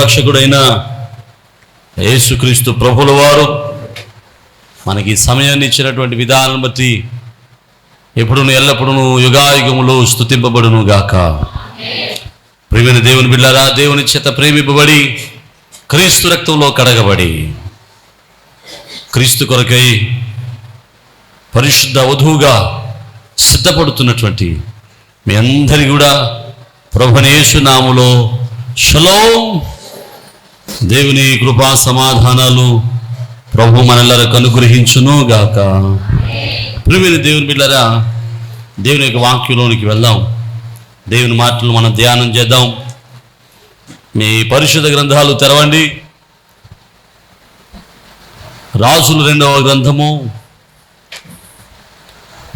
రక్షకుడైన యేసుక్రీస్తు ప్రభుల వారు మనకి సమయాన్ని ఇచ్చినటువంటి విధానం బట్టి ఎప్పుడును ఎల్లప్పుడూ యుగాయుగములు స్థుతింపబడును గాక. ప్రేమైన దేవుని బిడ్డారా దేవుని చేత ప్రేమింపబడి క్రీస్తు రక్తంలో కడగబడి క్రీస్తు కొరకై పరిశుద్ధ వధువుగా సిద్ధపడుతున్నటువంటి మీ అందరి కూడా ప్రభునేసు నాములో షలో దేవుని కృపా సమాధానాలు ప్రభు మనల్లరకు అనుగ్రహించును గాక. ప్రియమైన దేవుని బిడ్డరా దేవుని యొక్క వాక్యంలోనికి వెళ్దాం. దేవుని మాటలు మనం ధ్యానం చేద్దాం. మీ పరిశుద్ధ గ్రంథాలు తెరవండి. రాజులు రెండవ గ్రంథము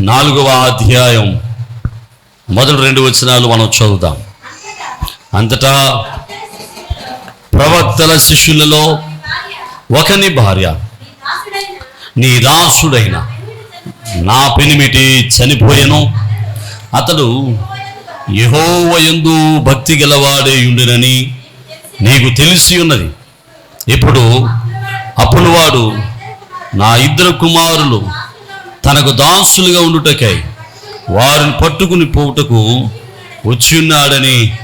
నాలుగవ అధ్యాయం మొదటి రెండు వచనాలు మనం చదువుదాం. అంతటా ప్రవక్తల శిష్యులలో ఒకని భార్య. నీ దాసుడైన నా పెనిమిటి చనిపోయెను. అతడు యహోవయందు భక్తి గలవాడే ఉండినని నీకు తెలిసి ఉన్నది. ఇప్పుడు అప్పుడు వాడు నా ఇద్దరు కుమారులు తనకు దాసులుగా ఉండుటకై వారిని పట్టుకుని పోవుటకు వచ్చి ఉన్నాడని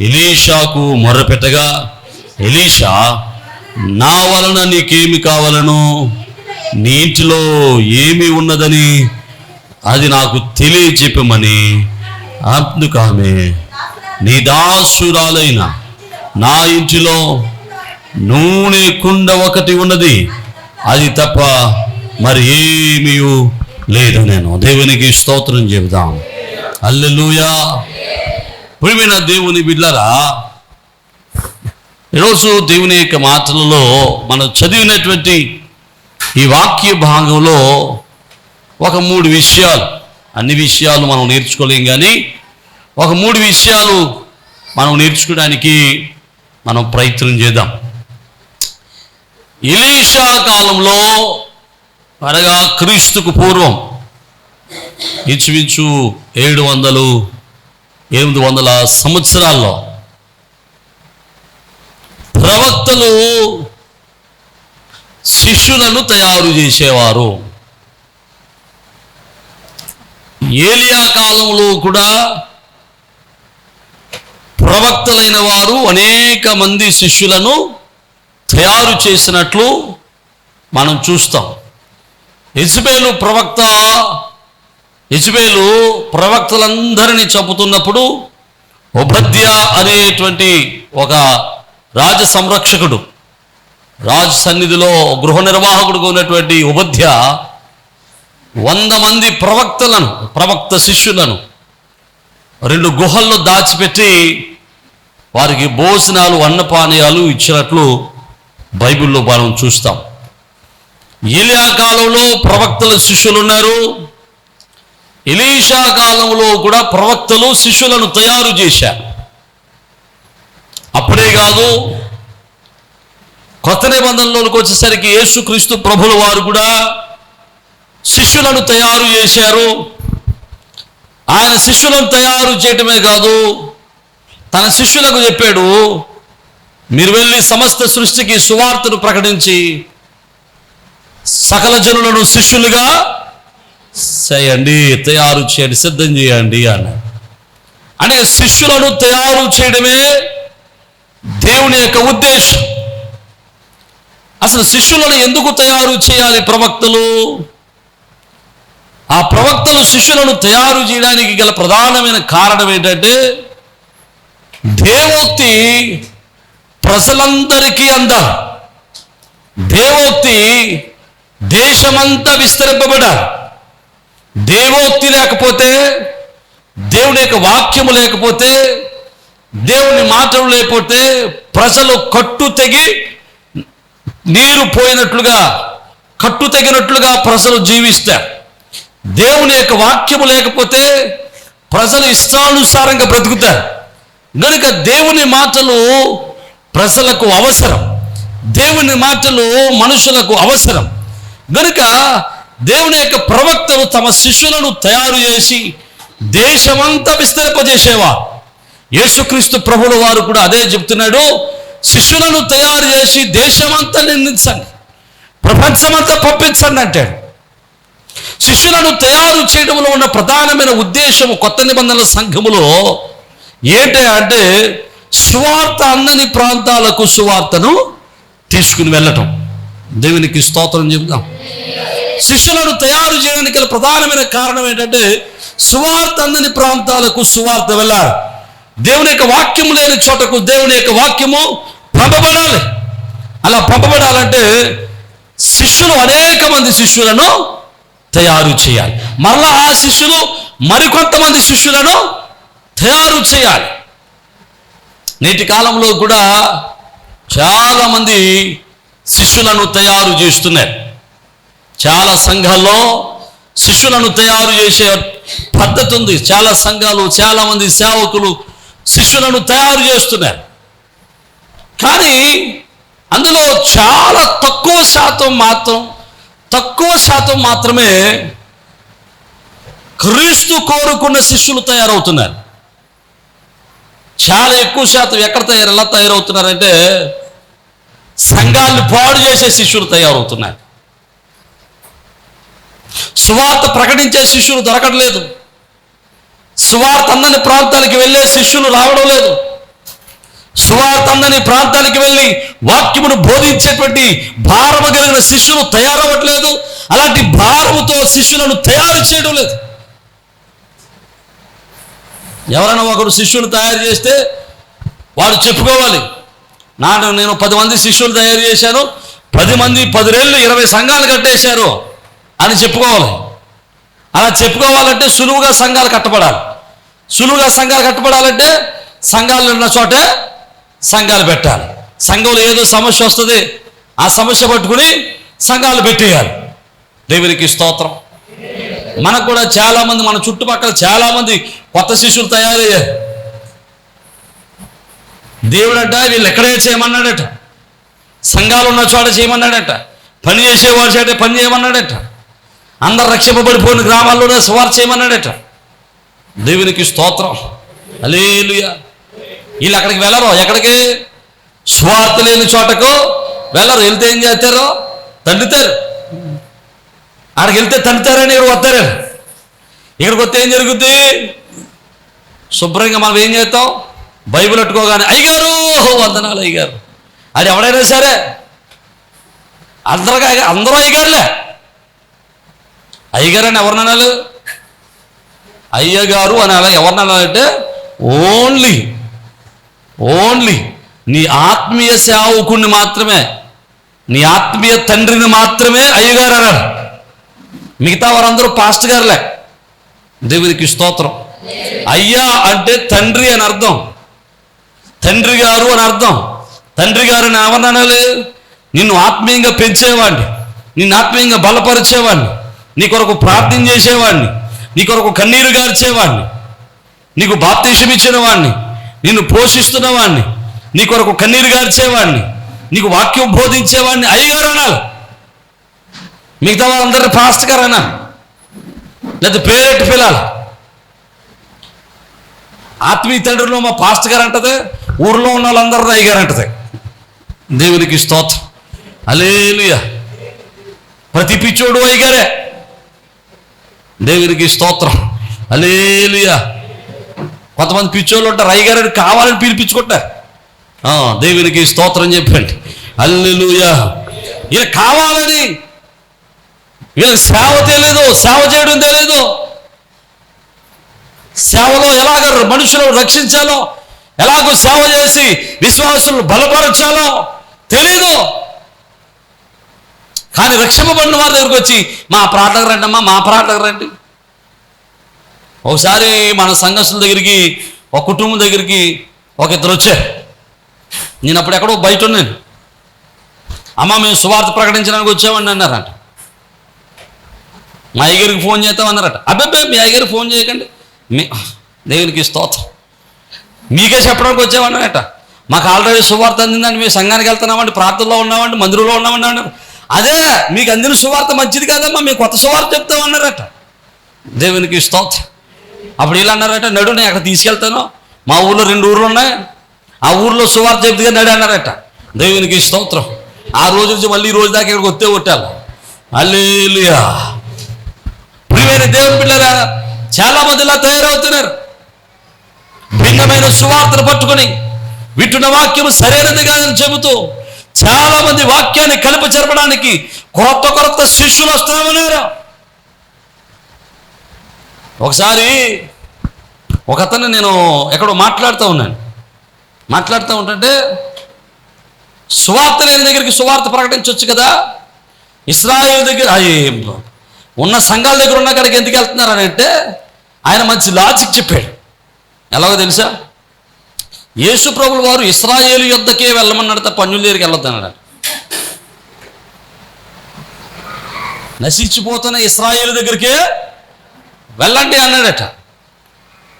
ఇలీషాకు మొర్రపెట్టగా ఎలీషా నా వలన నీకేమి కావాలను? నీ ఇంటిలో ఏమి ఉన్నదని అది నాకు తెలియచెప్పమని అందుకు ఆమె నీ దాసురాలైన నా ఇంటిలో నూనె కుండ ఒకటి ఉన్నది. అది తప్ప మరి ఏమీ లేదు నేను. దేవునికి స్తోత్రం చెబుదాం. అల్లెలుయా ప్రియమైన దేవుని బిడ్లరా ఈరోజు దేవుని యొక్క మాటలలో మనం చదివినటువంటి ఈ వాక్య భాగంలో ఒక మూడు విషయాలు అన్ని విషయాలు మనం నేర్చుకోలేం కానీ ఒక మూడు విషయాలు మనం నేర్చుకోవడానికి మనం ప్రయత్నం చేద్దాం. ఇలీషా కాలంలో అనగా క్రీస్తుకు పూర్వం ఇంచుమించు ఏడు వందలు ఎనిమిది వందల సంవత్సరాల్లో ప్రవక్తలు శిష్యులను తయారు చేసేవారు. ఏలియా కాలంలో కూడా ప్రవక్తలైన వారు అనేక మంది శిష్యులను తయారు చేసినట్లు మనం చూస్తాం. ఇజ్బేలు ప్రవక్త ఇజ్బేలు ప్రవక్తలందరినీ చంపుతున్నప్పుడు ఉభద్య అనేటువంటి ఒక రాజ సంరక్షకుడు రాజు సన్నిధిలో గృహ నిర్వాహకుడుగా ఉన్నటువంటి ఉపధ్య వంద మంది ప్రవక్తలను ప్రవక్త శిష్యులను రెండు గుహల్లో దాచిపెట్టి వారికి భోజనాలు అన్నపానీయాలు ఇచ్చినట్లు బైబిల్లో మనం చూస్తాం. ఏలియా కాలంలో ప్రవక్తల శిష్యులు ఉన్నారు. ఎలీషా కాలంలో కూడా ప్రవక్తలు శిష్యులను తయారు చేశారు. అప్పుడే కాదు కొత్త నిబంధనలోకి వచ్చేసరికి యేసుక్రీస్తు ప్రభుల వారు కూడా శిష్యులను తయారు చేశారు. ఆయన శిష్యులను తయారు చేయటమే కాదు తన శిష్యులకు చెప్పాడు మీరు వెళ్ళి సమస్త సృష్టికి సువార్తను ప్రకటించి సకల జనులను శిష్యులుగా చేయండి తయారు చేయండి సిద్ధం చేయండి అన్నాడు. అంటే శిష్యులను తయారు చేయడమే దేవుని యొక్క ఉద్దేశం. అసలు శిష్యులను ఎందుకు తయారు చేయాలి ప్రవక్తలు? ఆ ప్రవక్తలు శిష్యులను తయారు చేయడానికి గల ప్రధానమైన కారణం ఏంటంటే దేవోక్తి ప్రజలందరికీ అందాలి దేవోక్తి దేశమంతా విస్తరింపబడాలి దేవోక్తి లేకపోతే దేవుని యొక్క వాక్యము లేకపోతే దేవుని మాటలు లేకపోతే ప్రజలు కట్టు తెగి నీరు పోయినట్లుగా కట్టు తెగినట్లుగా ప్రజలు జీవిస్తారు. దేవుని యొక్క వాక్యము లేకపోతే ప్రజలు ఇష్టానుసారంగా బ్రతుకుతారు. గనుక దేవుని మాటలు ప్రజలకు అవసరం. దేవుని మాటలు మనుషులకు అవసరం. గనుక దేవుని యొక్క ప్రవక్తలు తమ శిష్యులను తయారు చేసి దేశమంతా విస్తరింపజేసేవారు. యేసుక్రీస్తు ప్రభుల వారు కూడా అదే చెప్తున్నాడు శిష్యులను తయారు చేసి దేశమంతా నిందించండి ప్రపంచమంతా పంపించండి అంటాడు. శిష్యులను తయారు చేయడంలో ఉన్న ప్రధానమైన ఉద్దేశం కొత్త నిబంధనల సంఘములో ఏంటి అంటే సువార్త అందని ప్రాంతాలకు సువార్తను తీసుకుని వెళ్ళటం. దేవునికి స్తోత్రం చెబుదాం. శిష్యులను తయారు చేయడానికి గల ప్రధానమైన కారణం ఏంటంటే సువార్త అందని ప్రాంతాలకు సువార్త వెళ్ళాలి. దేవుని యొక్క వాక్యము లేని చోటకు దేవుని యొక్క వాక్యము పంపబడాలి. అలా పంపబడాలంటే శిష్యులు అనేక మంది శిష్యులను తయారు చేయాలి. మరలా ఆ శిష్యులు మరికొంతమంది శిష్యులను తయారు చేయాలి. నేటి కాలంలో కూడా చాలామంది శిష్యులను తయారు చేస్తున్నారు. చాలా సంఘాల్లో శిష్యులను తయారు చేసే పద్ధతి ఉంది. చాలా సంఘాలు చాలామంది సేవకులు శిష్యులను తయారు చేస్తున్నారు. కానీ అందులో చాలా తక్కువ శాతం మాత్రం తక్కువ శాతం మాత్రమే క్రీస్తు కోరుకున్న శిష్యులు తయారవుతున్నారు. చాలా ఎక్కువ శాతం ఎక్కడ తయారు ఎలా తయారవుతున్నారంటే సంఘాన్ని పాడు చేసే శిష్యులు తయారవుతున్నారు. సువార్త ప్రకటించే శిష్యులు దొరకట్లేదు. సువార్త అందని ప్రాంతానికి వెళ్ళే శిష్యులు రావడం లేదు. సువార్త అందని ప్రాంతానికి వెళ్ళి వాక్యమును బోధించేటువంటి భారము కలిగిన శిష్యులు తయారవ్వట్లేదు. అలాంటి భారముతో శిష్యులను తయారు చేయడం లేదు. ఎవరైనా ఒకరు శిష్యుని తయారు చేస్తే వాడు చెప్పుకోవాలి. నాడు నేను పది మంది శిష్యులు తయారు చేశాను పది మంది పది రేళ్ళు ఇరవై సంఘాలు కట్టేశారు అని చెప్పుకోవాలి. అలా చెప్పుకోవాలంటే సులువుగా సంఘాలు కట్టబడాలి. సులువుగా సంఘాలు కట్టబడాలంటే సంఘాలు ఉన్న చోటే సంఘాలు పెట్టాలి. సంఘంలో ఏదో సమస్య వస్తుంది ఆ సమస్య పట్టుకుని సంఘాలు పెట్టేయాలి. దేవునికి స్తోత్రం. మనకు కూడా చాలామంది మన చుట్టుపక్కల చాలామంది కొత్త శిష్యులు తయారయ్యారు. దేవుడట వీళ్ళు ఎక్కడే చేయమన్నాడట? సంఘాలు ఉన్న చోట చేయమన్నాడట? పని చేసేవాడు చేట పని చేయమన్నాడట? అందరు రక్షింపబడిపోయిన గ్రామాల్లోనే సువార్ చేయమన్నాడట. దేవునికి స్తోత్రం. అలేలుయా వీళ్ళు అక్కడికి వెళ్ళరు. ఎక్కడికి? స్వార్థ లేని చోటకు వెళ్ళరు. వెళ్తే ఏం చేస్తారు? తండ్రితారు. అక్కడికి వెళ్తే తండ్రితారని ఇక్కడ వస్తారు. ఇక్కడికి వస్తే ఏం జరుగుద్ది? శుభ్రంగా మనం ఏం చేస్తాం? బైబిల్ అయ్యారు అయ్యగారు వందనాలు అయ్యారు అది ఎవడైనా సరే అందరూ అందరూ అయ్యగారులే. అయ్యగారని అని అయ్యగారు అని అలా ఎవరిననాలంటే ఓన్లీ ఓన్లీ నీ ఆత్మీయ సేవకుణ్ణి మాత్రమే నీ ఆత్మీయ తండ్రిని మాత్రమే అయ్యగారు అన్నారు మిగతా వారందరూ పాస్ట్ గారులే. దేవునికి స్తోత్రం. అయ్యా అంటే తండ్రి అని అర్థం. తండ్రి గారు అని అర్థం. తండ్రి గారు అని నిన్ను ఆత్మీయంగా పెంచేవాడిని. నిన్ను ఆత్మీయంగా బలపరిచేవాడిని. నీ కొరకు ప్రార్థన చేసేవాడిని నీ కొరకు కన్నీరు గార్చేవాడిని నీకు బాప్తీసం ఇచ్చిన వాడిని నిన్ను పోషిస్తున్న వాడిని నీ కొరకు కన్నీరు గార్చేవాడిని నీకు వాక్యం బోధించేవాడిని అయ్యగారు అనాలి మిగతా వాళ్ళందరినీ పాస్ట్ గారు అనాలి లేదా పేరెట్టి పిల్లాలి. ఆత్మీయ తండ్రిలో మా పాస్ట్ గారు అంటది ఊర్లో ఉన్న వాళ్ళందరూ అయ్యగారు అంటది. దేవునికి స్తోత్రం. అలేలుయ ప్రతి పిచ్చోడు అయ్యగారే దేవునికి స్తోత్రం. అలేలుయ కొంతమంది పిచ్చోళ్ళు ఉంటారు అయ్యగారు కావాలని పిలిపించుకుంటారు దేవునికి స్తోత్రం చెప్పండి. అల్లెలుయా ఇలా కావాలని. వీళ్ళకి సేవ తెలియదు సేవ చేయడం తెలియదు సేవలో ఎలాగ మనుషులను రక్షించాలో ఎలాగో సేవ చేసి విశ్వాసులను బలపరచాలో తెలియదు కానీ రక్షింపబడిన వారి దగ్గరికి వచ్చి మా ప్రార్థనకు రండి అమ్మా మా ప్రార్థనకు రండి. ఒకసారి మన సంఘర్షణ దగ్గరికి ఒక కుటుంబం దగ్గరికి ఒక ఇద్దరు వచ్చారు. నేను అప్పుడు ఎక్కడో బయట ఉన్నాను. అమ్మ మేము సువార్త ప్రకటించడానికి వచ్చామండి అన్నారంట. మా అయ్యగారికి ఫోన్ చేస్తామన్నారట అబ్బాయి మీ అయ్యగారికి ఫోన్ చేయకండి. మీ దేవునికి స్తోత్రం. మీకే చెప్పడానికి వచ్చామన్నారట. మాకు ఆల్రెడీ సువార్త అందిందండి మేము సంఘానికి వెళ్తున్నామండి ప్రార్థనలో ఉన్నామండి మందిరంలో ఉన్నామండి అన్నారు. అదే మీకు అందిన సువార్త మంచిది కాదమ్మా మీకు కొత్త సువార్త చెప్తామన్నారట దేవునికి స్తోత్రం. అప్పుడు ఇలా అన్నారట నడు నేను అక్కడ తీసుకెళ్తాను? మా ఊర్లో రెండు ఊర్లు ఉన్నాయి ఆ ఊర్లో సువార్త చెప్తుగా నడు అన్నారట. దేవునికి స్తోత్రం. ఆ రోజు నుంచి మళ్ళీ ఈ రోజు దాకా ఇక్కడికి వస్తే కొట్టాలి అల్లేలుయా ప్రియమైన దేవుని పిల్లరా చాలా మంది ఇలా తయారవుతున్నారు. భిన్నమైన సువార్తను పట్టుకొని వింటున్న వాక్యం సరైనది కాదని చెబుతూ చాలా మంది వాక్యాన్ని కలిపి జరపడానికి కొత్త కొత్త శిష్యులు వస్తామన్నారు ఒకసారి ఒక అతను నేను ఎక్కడో మాట్లాడుతూ ఉన్నాను. మాట్లాడుతూ ఉంటుంటే సువార్త లేని దగ్గరికి సువార్త ప్రకటించవచ్చు కదా? ఇస్రాయేల్ దగ్గర ఉన్న సంఘాల దగ్గర ఉన్న కాడికి ఎందుకు వెళ్తున్నారు అని అంటే ఆయన మంచి లాజిక్ చెప్పాడు. ఎలాగో తెలుసా? యేసు ప్రభులు వారు ఇస్రాయేలు యుద్ధకే వెళ్ళమన్నాడు తప్ప అన్యుల దగ్గరికి వెళ్ళొద్దు అన్నాడు నశించిపోతున్న ఇస్రాయేల్ దగ్గరికే వెళ్ళండి అన్నాడట.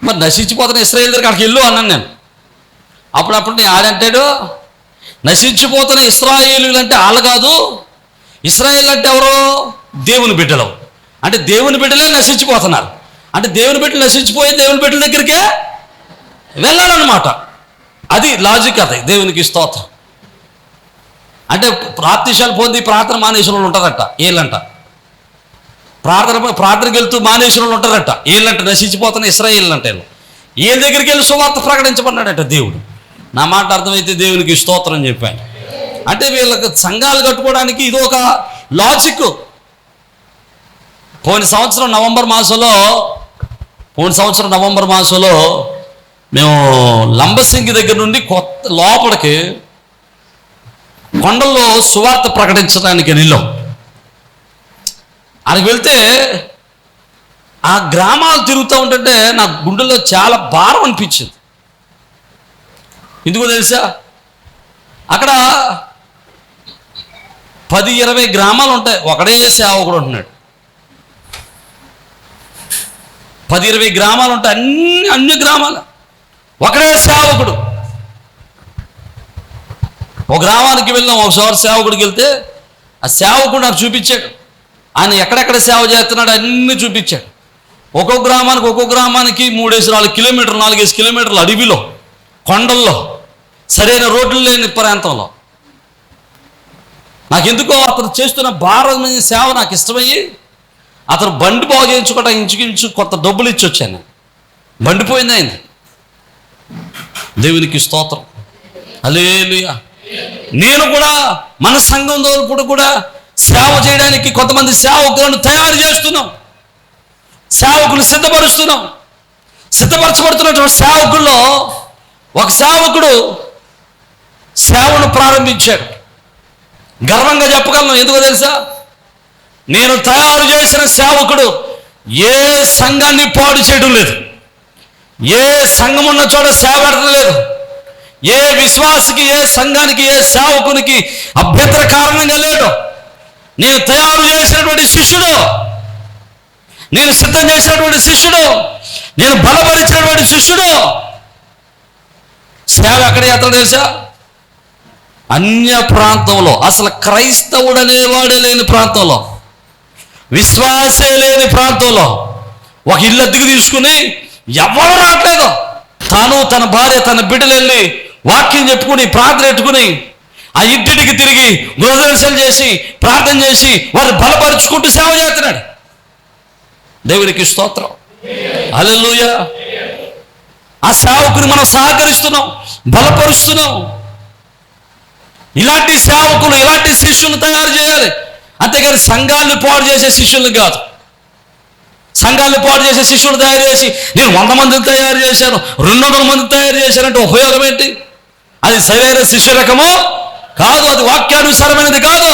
మరి నశించిపోతున్న ఇస్రాయేల్ దగ్గరికి అక్కడికి వెళ్ళు అన్నాను నేను. అప్పుడప్పుడు నేను ఆడంటాడు నశించిపోతున్న ఇస్రాయేలు అంటే వాళ్ళు కాదు ఇస్రాయేల్ అంటే ఎవరు? దేవుని బిడ్డలు. అంటే దేవుని బిడ్డలే నశించిపోతున్నారు. అంటే దేవుని బిడ్డలు నశించిపోయి దేవుని బిడ్డల దగ్గరికే వెళ్ళాలన్నమాట. అది లాజిక్ అది దేవునికి స్తోత్రం. అంటే ప్రార్థిశాలు పొంది ప్రార్థన మానేసిన వాళ్ళు ఉంటారట ఏళ్ళంట. ప్రార్థన ప్రార్థనకి వెళ్తూ మానేసిన వాళ్ళు ఉంటారట ఏళ్ళంట నశించిపోతున్న ఇస్రాయేళ్ళంట అంటే వీళ్ళ దగ్గరికి వెళ్ళి సువార్త ప్రకటించబడ్డాడట దేవుడు. నా మాట అర్థమైతే దేవునికి స్తోత్రం చెప్పాను. అంటే వీళ్ళకి సంఘాలు కట్టుకోవడానికి ఇది ఒక లాజిక్ పోయిన సంవత్సరం నవంబర్ మాసంలో పోయిన సంవత్సరం నవంబర్ మాసంలో మేము లంబసింగి దగ్గర నుండి కొత్త లోపలికి కొండల్లో సువార్త ప్రకటించడానికి వెళ్ళాం. అక్కడికి వెళ్తే ఆ గ్రామాలు తిరుగుతూ ఉంటుంటే నా గుండెల్లో చాలా భారం అనిపించింది. ఎందుకో తెలుసా? అక్కడ పది ఇరవై గ్రామాలు ఉంటాయి. ఒకడే సేవకుడు ఉంటున్నాడు. పది ఇరవై గ్రామాలు ఉంటాయి. అన్ని అన్ని గ్రామాలు. ఒకడే సేవకుడు. ఒక గ్రామానికి వెళ్ళాం ఒకసారి సేవకుడికి వెళ్తే ఆ సేవకుడు నాకు చూపించాడు. ఆయన ఎక్కడెక్కడ సేవ చేస్తున్నాడు అన్ని చూపించాడు. ఒక్కొక్క గ్రామానికి ఒక్కొక్క గ్రామానికి మూడేసి నాలుగు కిలోమీటర్లు నాలుగేసి కిలోమీటర్లు అడవిలో కొండల్లో సరైన రోడ్లు లేని ప్రాంతంలో. నాకెందుకో అతను చేస్తున్న భారత సేవ నాకు ఇష్టమయ్యి అతను బండి బాగు చేయించుకోవటం ఇంచుకించు కొత్త డబ్బులు ఇచ్చి వచ్చాను బండి పోయింది ఆయన దేవునికి స్తోత్రం. అలేలుయా నేను కూడా మన సంఘం తోలుపుడు కూడా సేవ చేయడానికి కొంతమంది సేవకులను తయారు చేస్తున్నాం. సేవకులు సిద్ధపరుస్తున్నాం. సిద్ధపరచబడుతున్నటువంటి సేవకుల్లో ఒక సేవకుడు సేవను ప్రారంభించాడు. గర్వంగా చెప్పగలను ఎందుకో తెలుసా? నేను తయారు చేసిన సేవకుడు ఏ సంఘాన్ని పాడు చేయడం లేదు. ఏ సంఘం ఉన్న చోట సేవ లేదు. ఏ విశ్వాసకి ఏ సంఘానికి ఏ సేవకునికి అభ్యంతర కారణంగా లేడు నేను తయారు చేసినటువంటి శిష్యుడు. నేను సిద్ధం చేసినటువంటి శిష్యుడు. నేను బలపరిచినటువంటి శిష్యుడు. సేవ ఎక్కడ చేస్తాడు తెలుసా? అన్య ప్రాంతంలో. అసలు క్రైస్తవుడు అనేవాడే లేని ప్రాంతంలో. విశ్వాసే లేని ప్రాంతంలో. ఒక ఇల్లు అద్దెకు తీసుకుని ఎవరు రావట్లేదు. తాను తన భార్య తన బిడ్డలు వెళ్ళి వాక్యం చెప్పుకుని ప్రార్థన పెట్టుకుని ఆ ఇంటికి తిరిగి గృహదర్శనం చేసి ప్రార్థన చేసి వారు బలపరుచుకుంటూ సేవ చేస్తున్నాడు. దేవునికి స్తోత్రం. అలెలుయ ఆ సేవకుని మనం సహకరిస్తున్నాం బలపరుస్తున్నాం. ఇలాంటి సేవకులు ఇలాంటి శిష్యులు తయారు చేయాలి. అంతేగాని సంఘాన్ని పాడు చేసే శిష్యులు కాదు. సంఘాలు పాటు చేసే శిష్యులు తయారు చేసి నేను వంద మందిని తయారు చేశాను రెండు వందల మందిని తయారు చేశానంటే ఉపయోగం ఏంటి? అది సరైన శిష్యు రకము కాదు అది వాక్యానుసారమైనది కాదు.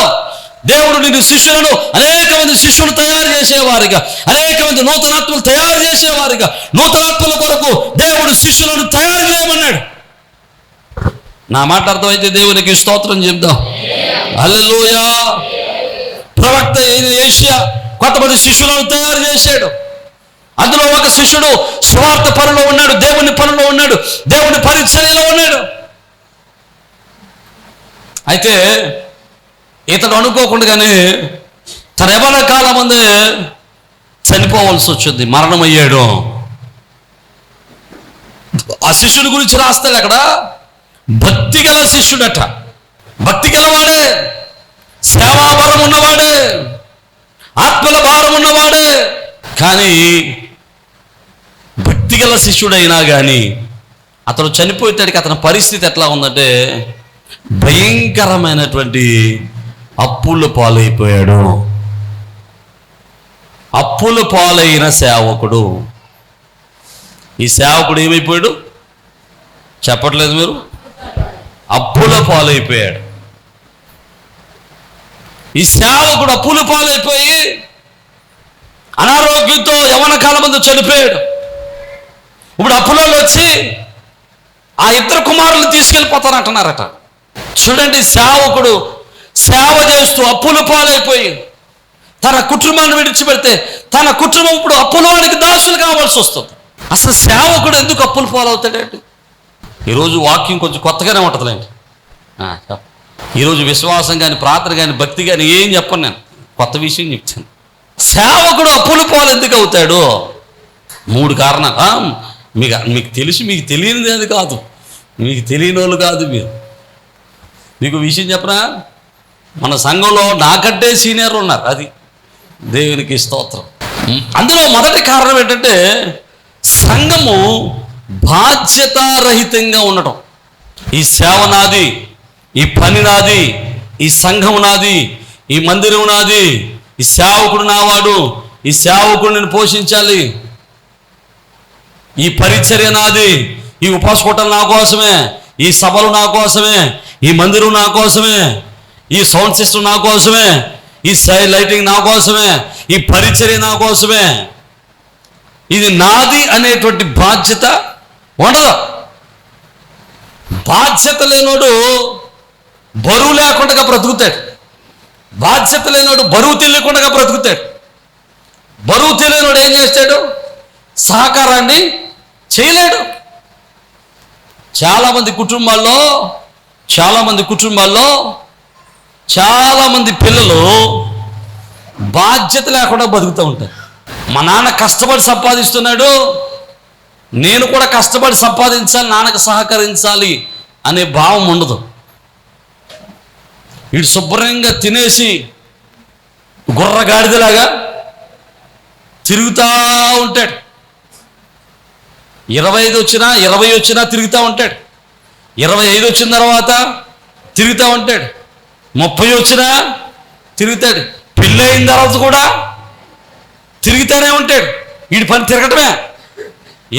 దేవుడు నిన్ను శిష్యులను అనేక మంది శిష్యులు తయారు చేసేవారిగా అనేక మంది నూతనాత్మలు తయారు చేసేవారిగా నూతనాత్మల కొరకు దేవుడు శిష్యులను తయారు చేయమన్నాడు. నా మాట అర్థమైతే దేవునికి స్తోత్రం చెప్దాం. అల్లెలూయా ప్రవక్త ఏషియా కొంతమంది శిష్యులను తయారు చేశాడు. అందులో ఒక శిష్యుడు స్వార్థ పనిలో ఉన్నాడు దేవుని పనిలో ఉన్నాడు దేవుని పరిచర్యలో ఉన్నాడు. అయితే ఇతడు అనుకోకుండానే తన ఎవరి కాలం ముందే చనిపోవాల్సి వచ్చింది మరణమయ్యాడు. ఆ శిష్యుని గురించి రాస్తాడు అక్కడ. భక్తి గల శిష్యుడట. భక్తి గలవాడే సేవాభారం ఉన్నవాడే. ఆత్మల భారం ఉన్నవాడు. కానీ భక్తి గల శిష్యుడైనా కానీ అతను చనిపోయేటానికి అతని పరిస్థితి ఎట్లా ఉందంటే భయంకరమైనటువంటి అప్పుల పాలైపోయాడు. అప్పుల పాలైన సేవకుడు. ఈ సేవకుడు ఏమైపోయాడు? చెప్పట్లేదు మీరు? అప్పుల పాలైపోయాడు. ఈ సేవకుడు అప్పుల పాలైపోయి అనారోగ్యంతో యవన కాలం ముందు చనిపోయాడు. ఇప్పుడు అప్పులలో వచ్చి ఆ ఇద్దరు కుమారులు తీసుకెళ్ళిపోతానంటున్నారట చూడండి సేవకుడు సేవ చేస్తూ అప్పుల పాలైపోయి తన కుటుంబాన్ని విడిచిపెడితే తన కుటుంబం ఇప్పుడు అప్పుల వాడికి దాసులు కావాల్సి వస్తుంది. అసలు సేవకుడు ఎందుకు అప్పులు పాలవుతాడండి? ఈరోజు వాక్యం కొంచెం కొత్తగానే ఉంటుందిలేండి. చెప్ప. ఈరోజు విశ్వాసం కానీ ప్రార్థన కానీ భక్తి కానీ ఏం చెప్పను నేను. కొత్త విషయం చెప్తాను. సేవకుడు అప్పులు పాలు ఎందుకు అవుతాడు? మూడు కారణాలు. మీకు మీకు తెలిసి మీకు తెలియనిది అది కాదు. మీకు తెలియని వాళ్ళు కాదు మీరు. మీకు విషయం చెప్పనా? మన సంఘంలో నాకంటే సీనియర్లు ఉన్నారు అది దేవునికి స్తోత్రం. అందులో మొదటి కారణం ఏంటంటే సంఘము బాధ్యతారహితంగా ఉండటం. ఈ సేవ నాది ఈ పని నాది ఈ సంఘం నాది ఈ మందిరం నాది ఈ సేవకుడు నావాడు ఈ సేవకుడిని పోషించాలి. ఈ పరిచర్య నాది ఈ ఉపాసకోటలు నా కోసమే ఈ సభలు నా కోసమే ఈ మందిరం నా కోసమే ఈ సౌండ్ సిస్టమ్ నా కోసమే ఈ సై లైటింగ్ నా కోసమే ఈ పరిచర్య నా కోసమే. ఇది నాది అనేటువంటి బాధ్యత ఉండదు. బాధ్యత లేనోడు బరువు లేకుండా బ్రతుకుతాడు. బాధ్యత లేనివాడు బరువు తెలియకుండా బ్రతుకుతాడు. బరువు తెలియనివాడు ఏం చేస్తాడు? సహకారాన్ని చేయలేడు. చాలామంది కుటుంబాల్లో చాలామంది కుటుంబాల్లో చాలామంది పిల్లలు బాధ్యత లేకుండా బతుకుతూ ఉంటారు. మా నాన్న కష్టపడి సంపాదిస్తున్నాడు. నేను కూడా కష్టపడి సంపాదించాలి నాన్నకు సహకరించాలి అనే భావం ఉండదు. ఇటు శుభ్రంగా తినేసి గుర్రగాడిదలాగా తిరుగుతూ ఉంటాడు. ఇరవై ఐదు వచ్చినా ఇరవై వచ్చినా తిరుగుతూ ఉంటాడు. ఇరవై ఐదు వచ్చిన తర్వాత తిరుగుతూ ఉంటాడు. ముప్పై వచ్చినా తిరుగుతాడు. పెళ్ళి అయిన తర్వాత కూడా తిరుగుతూనే ఉంటాడు. వీడి పని తిరగటమే.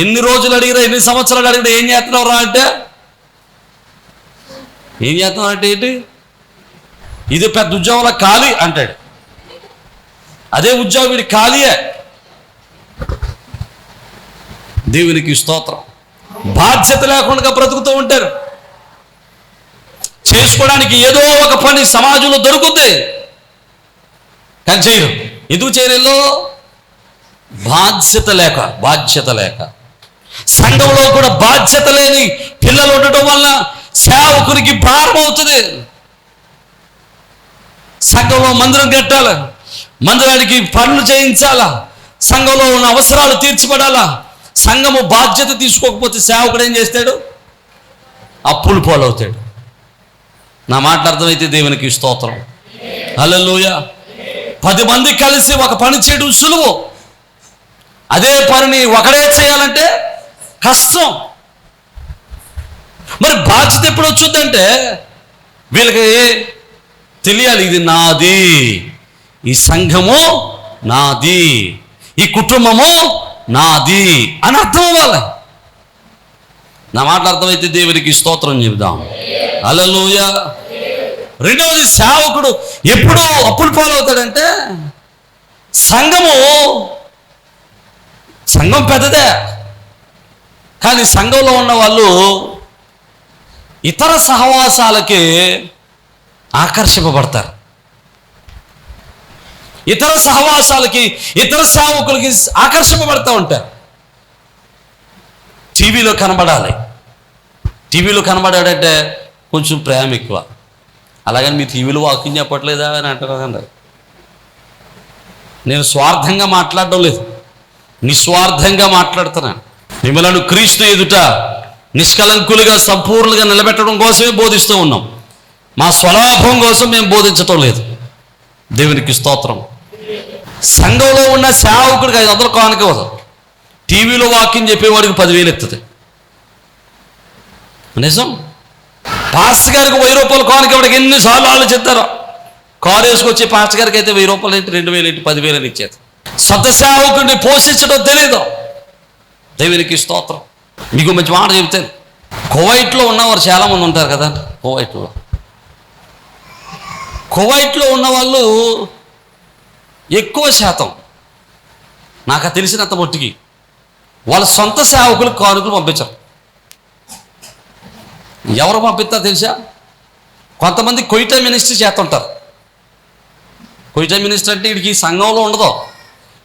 ఎన్ని రోజులు అడిగినా ఎన్ని సంవత్సరాలు అడిగినా ఏం చేస్తున్నావు రా అంటే ఏం చేస్తున్నావు అంటే ఏంటి? ఇది పెద్ద ఉద్యోగంలో ఖాళీ అంటాడు. అదే ఉద్యోగం వీడి ఖాళీయే. దేవునికి స్తోత్రం. బాధ్యత లేకుండా బ్రతుకుతూ ఉంటారు. చేసుకోవడానికి ఏదో ఒక పని సమాజంలో దొరుకుతే కానీ చేయరు. ఎందుకు చేయలేదో బాధ్యత లేక బాధ్యత లేక. సంఘంలో కూడా బాధ్యత లేని పిల్లలు ఉండటం వల్ల సేవకునికి భారం అవుతుంది. సంఘంలో మందిరం కట్టాలా? మందిరానికి పనులు చేయించాలా? సంఘంలో ఉన్న అవసరాలు తీర్చిపడాలా సంఘము బాధ్యత తీసుకోకపోతే సేవకుడు ఏం చేస్తాడు? అప్పులు పోలవుతాడు. నా మాట అర్థమైతే దేవునికి స్తోత్రం. హల్లెలూయా. పది మంది కలిసి ఒక పని చేయడం సులువు. అదే పనిని ఒకడే చేయాలంటే కష్టం. మరి బాధ్యత ఎప్పుడు వచ్చిందంటే వీళ్ళకి తెలియాలి ఇది నాది. ఈ సంఘము నాది. ఈ కుటుంబము నాది అని అర్థం అవ్వాలి. నా మాట అర్థమైతే దేవునికి స్తోత్రం చెబుదాం. అలలోయ రెండవది సేవకుడు ఎప్పుడు అప్పులు పాలవుతాడంటే సంఘము సంఘం పెద్దదే. కానీ సంఘంలో ఉన్న వాళ్ళు ఇతర సహవాసాలకి ఆకర్షింపబడతారు. ఇతర సహవాసాలకి ఇతర సేవకులకి ఆకర్షింపబడతా ఉంటారు. టీవీలో కనబడాలి. టీవీలో కనబడాడంటే కొంచెం ప్రేమ ఎక్కువ. అలాగని మీ టీవీలో వాకింగ్ చెప్పట్లేదా అని అంటారు నేను స్వార్థంగా మాట్లాడడం లేదు. నిస్వార్థంగా మాట్లాడుతున్నాను. మిమ్మలను క్రీస్తు ఎదుట నిష్కలంకులుగా సంపూర్ణంగా నిలబెట్టడం కోసమే బోధిస్తూ ఉన్నాం. మా స్వలాభం కోసం మేము బోధించటం లేదు. దేవునికి స్తోత్రం. సంఘంలో ఉన్న సేవకుడికి ఐదు వందలు కానుక ఇవ్వదు. టీవీలో వాక్యం చెప్పేవాడికి పదివేలు ఎత్తుంది. నిజం? పాస్టర్ గారికి వెయ్యి రూపాయలు కానుక ఇవ్వడానికి ఎన్నిసార్లు ఆలోచిస్తారో? కారు వేసుకొచ్చే పాస్టర్ గారికి అయితే వెయ్యి రూపాయలు ఏంటి? రెండు వేలు ఏంటి? పదివేలు అని ఇచ్చేది. సొంత సేవకుడిని పోషించడం తెలియదు దేవునికి స్తోత్రం. మీకు మంచి మాట చెబుతాను కువైట్లో ఉన్నవారు చాలామంది ఉంటారు కదా కువైట్లో. కువైట్లో ఉన్న వాళ్ళు ఎక్కువ శాతం నాకు తెలిసినంత మట్టుకి వాళ్ళ సొంత సేవకులు కానుకలు పంపించరు. ఎవరు పంపిస్తా తెలుసా? కొంతమంది కొయిటా మినిస్టర్ చేస్తుంటారు. కొయిటా మినిస్టర్ అంటే వీడికి సంఘంలో ఉండదు.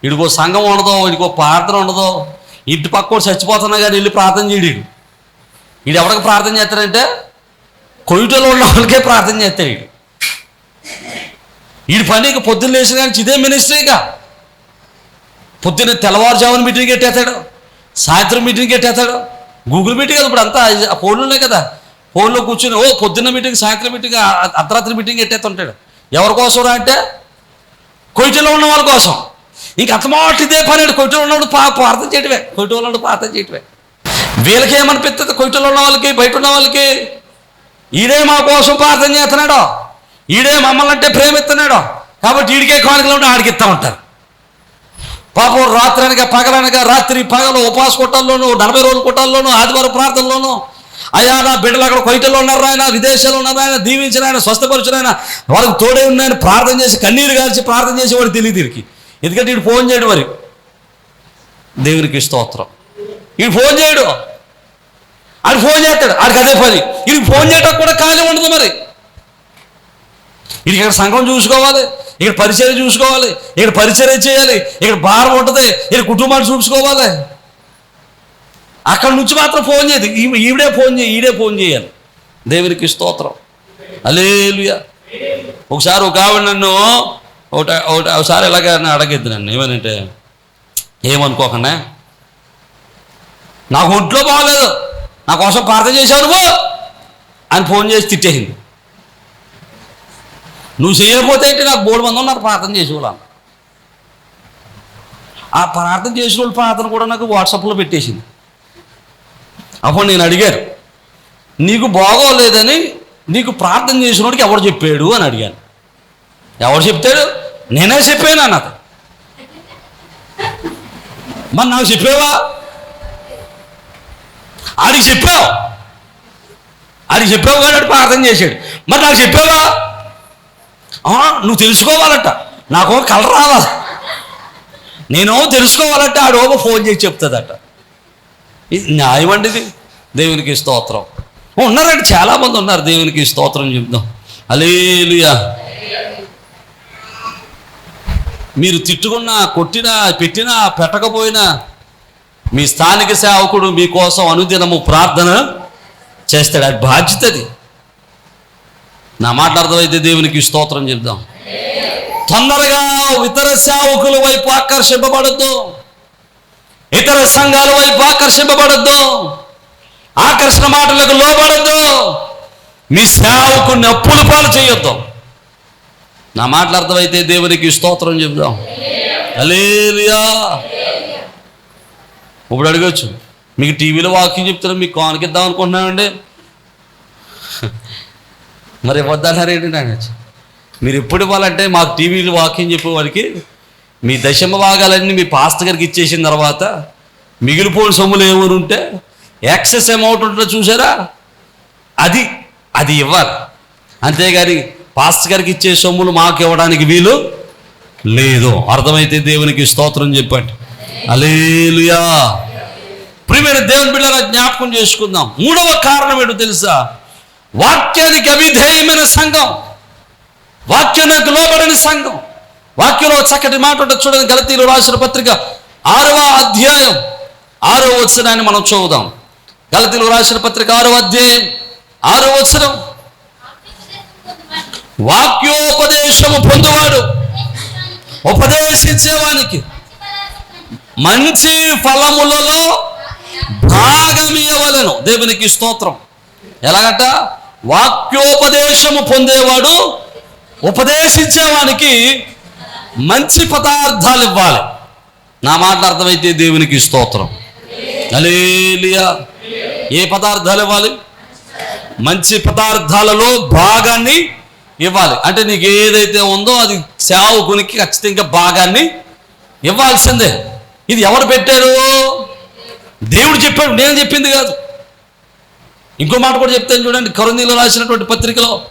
వీడికో సంఘం ఉండదు వీడికో ప్రార్థన ఉండదు. ఇంటి పక్కోడు చచ్చిపోతున్నా కానీ వెళ్ళి ప్రార్థన చేయడు వీడు. వీడు ఎవరికి ప్రార్థన చేస్తాడంటే కొయిటలో ఉన్న వాళ్ళకే ప్రార్థన చేస్తాడు వీడు. వీడి పని పొద్దున్న లేచిన కానీ ఇదే మినిస్ట్రీగా పొద్దున్న తెల్లవారుజామున మీటింగ్ పెట్టేస్తాడు సాయంత్రం మీటింగ్ ఎట్టేస్తాడు గూగుల్ మీటింగ్ కదా ఇప్పుడు అంతా ఫోన్లు ఉన్నాయి కదా. ఫోన్లో కూర్చుని ఓ పొద్దున్న మీటింగ్ సాయంత్రం మీటింగ్ అర్ధరాత్రి మీటింగ్ ఎట్టేస్తుంటాడు ఎవరి కోసం రా అంటే? కొయిటలో ఉన్న వాళ్ళ కోసం. ఇంక అతమాట ఇదే పని కొయిటలో ఉన్నవాడు పా ప్రార్థన చేయటమే. కొయిటలో ఉన్నప్పుడు ప్రార్థన చేయటమే. వీళ్ళకి ఏమనిపిస్తుంది కొయిటలో ఉన్న వాళ్ళకి బయట ఉన్న వాళ్ళకి? ఈడే మా కోసం ప్రార్థన చేస్తున్నాడు. ఈడే మమ్మల్ని అంటే ప్రేమిస్తున్నాడు. కాబట్టి ఈడికే కానుకలు ఉంటే ఆడికి ఇస్తా ఉంటారు. పాపం రాత్రి అనగా పగలనగా రాత్రి పగలు ఉపవాస కొట్టాల్లోనూ నలభై రోజుల కొట్టాల్లోనూ ఆదివారం ప్రార్థనలోనూ అయ్యా నా బిడ్డలు అక్కడ కొయిటలో ఉన్నారు ఆయన విదేశాల్లో ఉన్నారు ఆయన దీవించిన ఆయన స్వస్థపరిచిన ఆయన వాళ్ళకి తోడే ఉన్నాయని ప్రార్థన చేసి కన్నీరు కాల్చి ప్రార్థన చేసేవాడు తెలియదు వీరికి. ఎందుకంటే వీడు ఫోన్ చేయడు మరి. దేవునికి స్తోత్రం. వీడు ఫోన్ చేయడు. ఆడు ఫోన్ చేస్తాడు. ఆడికి అదే పని. వీడికి ఫోన్ చేయడం కూడా ఖాళీ ఉండదు మరి. వీడికి ఇక్కడ సంఘం చూసుకోవాలి ఇక్కడ పరిచయం చూసుకోవాలి ఇక్కడ పరిచయం చేయాలి ఇక్కడ భారం ఉంటుంది ఇక్కడ కుటుంబాన్ని చూసుకోవాలి. అక్కడ నుంచి మాత్రం ఫోన్ చేయదు ఈవిడే ఫోన్ చేయి ఈడే ఫోన్ చేయాలి. దేవునికి స్తోత్రం. అలేలుయా ఒకసారి ఒక ఆవిడ నన్ను ఒకటి ఒకటి ఒకసారి ఎలాగ అడగద్దు నన్ను ఏమనంటే ఏమనుకోకుండా. నాకు ఒంట్లో బాగలేదు నా కోసం ప్రార్థన చేశావు నువ్వు అని ఫోన్ చేసి తిట్టేసింది. నువ్వు చేయకపోతే అంటే నాకు మూడు మంది ఉన్నారు ప్రార్థన చేసేవాళ్ళం ఆ ప్రార్థన చేసిన వాళ్ళు ప్రార్థన కూడా నాకు వాట్సాప్లో పెట్టేసింది. అప్పుడు నేను అడిగాను నీకు బాగోలేదని నీకు ప్రార్థన చేసినోడికి ఎవడు చెప్పాడు అని అడిగాను. ఎవడు చెప్తాడు? నేనే చెప్పాను అన్నది. మరి నాకు చెప్పావా? ఆడికి చెప్పావు. ఆడికి చెప్పావు కానీ ప్రార్థన చేశాడు. మరి నాకు చెప్పావా? నువ్వు తెలుసుకోవాలట. నాకు కళ రావాలి? నేను తెలుసుకోవాలంటే ఆడోగ ఫోన్ చేసి చెప్తుందట. ఇది న్యాయం ఇది దేవునికి స్తోత్రం. ఉన్నారండి చాలామంది ఉన్నారు. దేవునికి స్తోత్రం చెప్దాం. అలేలుయా మీరు తిట్టుకున్నా కొట్టినా పెట్టినా పెట్టకపోయినా మీ స్థానిక సేవకుడు మీకోసం అనుదినము ప్రార్థన చేస్తాడు. అది బాధ్యత అది నా మాట అర్థమైతే దేవునికి స్తోత్రం చెప్దాం. తొందరగా ఇతర సేవకుల వైపు ఆకర్షింపబడద్దు. ఇతర సంఘాల వైపు ఆకర్షింపబడద్దు. ఆకర్షణ మాటలకు లోబడద్దు. మీ సేవకుని అప్పుల పాలు చేయొద్దు. నా మాటలు అర్థమైతే దేవునికి స్తోత్రం చెప్దాం. అలేలియా ఇప్పుడు అడగచ్చు. మీకు టీవీలో వాక్యం చెప్తున్నారు మీకు కానుకిద్దాం అనుకుంటున్నామండి మరి ఇవ్వద్దన్నారేంటి నేను మీరు ఎప్పుడు ఇవ్వాలంటే మాకు టీవీలు వాక్యం చెప్పేవాడికి మీ దశమ భాగాలన్నీ మీ పాస్టర్ గారికి ఇచ్చేసిన తర్వాత మిగిలిపోయిన సొమ్ములు ఏమైనా ఉంటే ఎక్సెస్ అమౌంట్ ఉంటుందో చూసారా? అది అది ఇవ్వాలి. అంతేగాని పాస్టర్ గారికి ఇచ్చే సొమ్ములు మాకు ఇవ్వడానికి వీలు లేదు. అర్థమైతే దేవునికి స్తోత్రం చెప్పండి. అలేలుయా ప్రియమైన దేవుని బిడ్డల జ్ఞాపకం చేసుకుందాం. మూడవ కారణం ఏంటో తెలుసా? వాక్యానికి అవిధేయమైన సంఘం. వాక్యానికి లోబడిన సంఘం. వాక్యంలో చక్కటి మాట ఉంటుంది చూడండి గలతీలు రాసిన పత్రిక ఆరవ అధ్యాయం ఆరో వచనాన్ని మనం చూద్దాం. గలతీలు రాసిన పత్రిక ఆరో అధ్యాయం ఆరో వచనం. వాక్యోపదేశము పొందువాడు ఉపదేశించేవానికి మంచి ఫలములలో భాగమియవలను ఇవ్వలేను దేవునికి స్తోత్రం. ఎలాగట? వాక్యోపదేశము పొందేవాడు ఉపదేశించేవానికి మంచి పదార్థాలు ఇవ్వాలి. నా మాట అర్థమైతే దేవునికి స్తోత్రం. అలేలియా ఏ పదార్థాలు ఇవ్వాలి? మంచి పదార్థాలలో భాగాన్ని ఇవ్వాలి. అంటే నీకు ఏదైతే ఉందో అది సేవకునికి ఖచ్చితంగా భాగాన్ని ఇవ్వాల్సిందే. ఇది ఎవరు పెట్టారు దేవుడు చెప్పాడు. నేను చెప్పింది కాదు. ఇంకో మాట కూడా చెప్తాను చూడండి కరుణీలో రాసినటువంటి పత్రికలో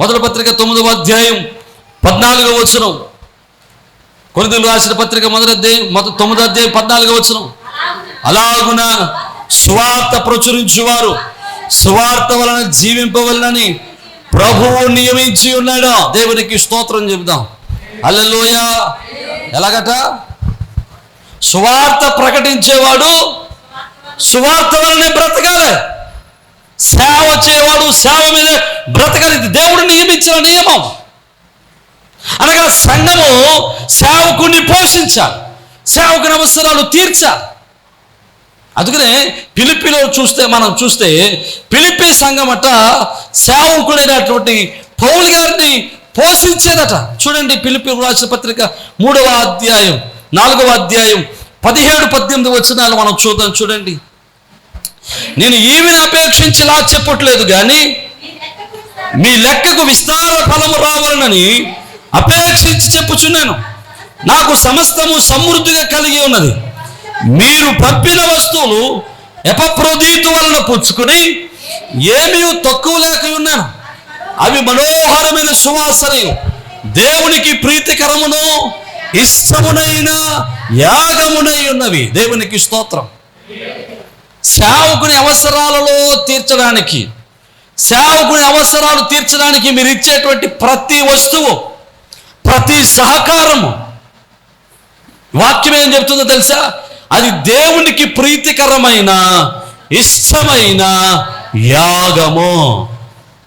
మొదటి పత్రిక తొమ్మిదవ అధ్యాయం పద్నాలుగో వచనం. కొరింథీయులు రాసిన పత్రిక మొదటి అధ్యాయం మొదటి అధ్యాయం పద్నాలుగో వచనం. అలాగున సువార్త ప్రచురించువారు సువార్త వలన జీవింపవలనని ప్రభువు నియమించి ఉన్నాడు? దేవునికి స్తోత్రం చెబుదాం. అల్లెలోయ ఎలాగట? సువార్త ప్రకటించేవాడు సువార్త వలనే బ్రతకాలి. సేవ చేయవాడు సేవ మీద బ్రతకని దేవుడు నియమించిన నియమం. అనగా సంఘము సేవకుని పోషించాలి. సేవకుని అవసరాలు తీర్చాలి. అందుకనే పిలిపిలో చూస్తే మనం చూస్తే పిలిపి సంఘం అట సేవకుడైనటువంటి పౌలు గారిని పోషించేదట. చూడండి పిలిపి రాసిన పత్రిక మూడవ అధ్యాయం నాలుగవ అధ్యాయం పదిహేడు పద్దెనిమిది వచ్చినాలు మనం చూద్దాం చూడండి. నేను ఈమెను అపేక్షించి ఇలా చెప్పట్లేదు కానీ మీ లెక్కకు విస్తార ఫలము రావాలనని అపేక్షించి చెప్పుచున్నాను. నాకు సమస్తము సమృద్ధిగా కలిగి ఉన్నది. మీరు పంపిన వస్తువులు ఎపప్రోదీతు వలన పుచ్చుకుని ఏమీ తక్కువ లేక ఉన్నాను. అవి మనోహరమైన సువాసనయు. దేవునికి ప్రీతికరమును ఇష్టమునైన యాగమునై ఉన్నవి. దేవునికి స్తోత్రం. సేవకుని అవసరాలలో తీర్చడానికి సేవకుని అవసరాలు తీర్చడానికి మీరు ఇచ్చేటువంటి ప్రతి వస్తువు ప్రతి సహకారము. వాక్యం ఏం చెప్తుందో తెలుసా? అది దేవునికి ప్రీతికరమైన ఇష్టమైన యాగము.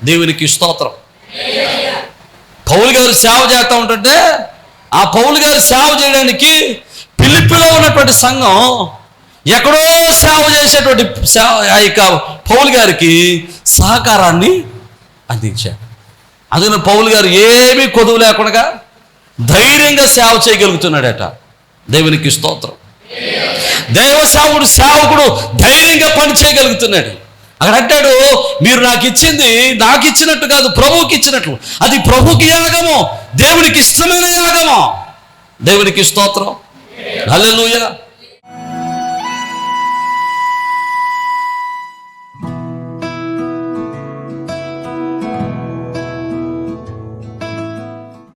దేవునికి స్తోత్రం. పౌలు గారు సేవ చేస్తూ ఉంటుంటే ఆ పౌలు గారు సేవ చేయడానికి పిలిపిలో ఉన్నటువంటి సంఘం ఎక్కడో సేవ చేసేటువంటి సేవ ఆ యొక్క పౌలు గారికి సహకారాన్ని అందించాడు. అందుకని పౌలు గారు ఏమీ కొదువు లేకుండా ధైర్యంగా సేవ చేయగలుగుతున్నాడట. దేవునికి స్తోత్రం. దేవ సేవకుడు సేవకుడు ధైర్యంగా పని చేయగలుగుతున్నాడు. అక్కడ అంటాడు మీరు నాకు ఇచ్చింది నాకు ఇచ్చినట్టు కాదు ప్రభువుకి ఇచ్చినట్లు అది ప్రభుకి యాగము దేవునికి ఇష్టమైన యాగము. దేవునికి స్తోత్రం. హల్లెలూయా.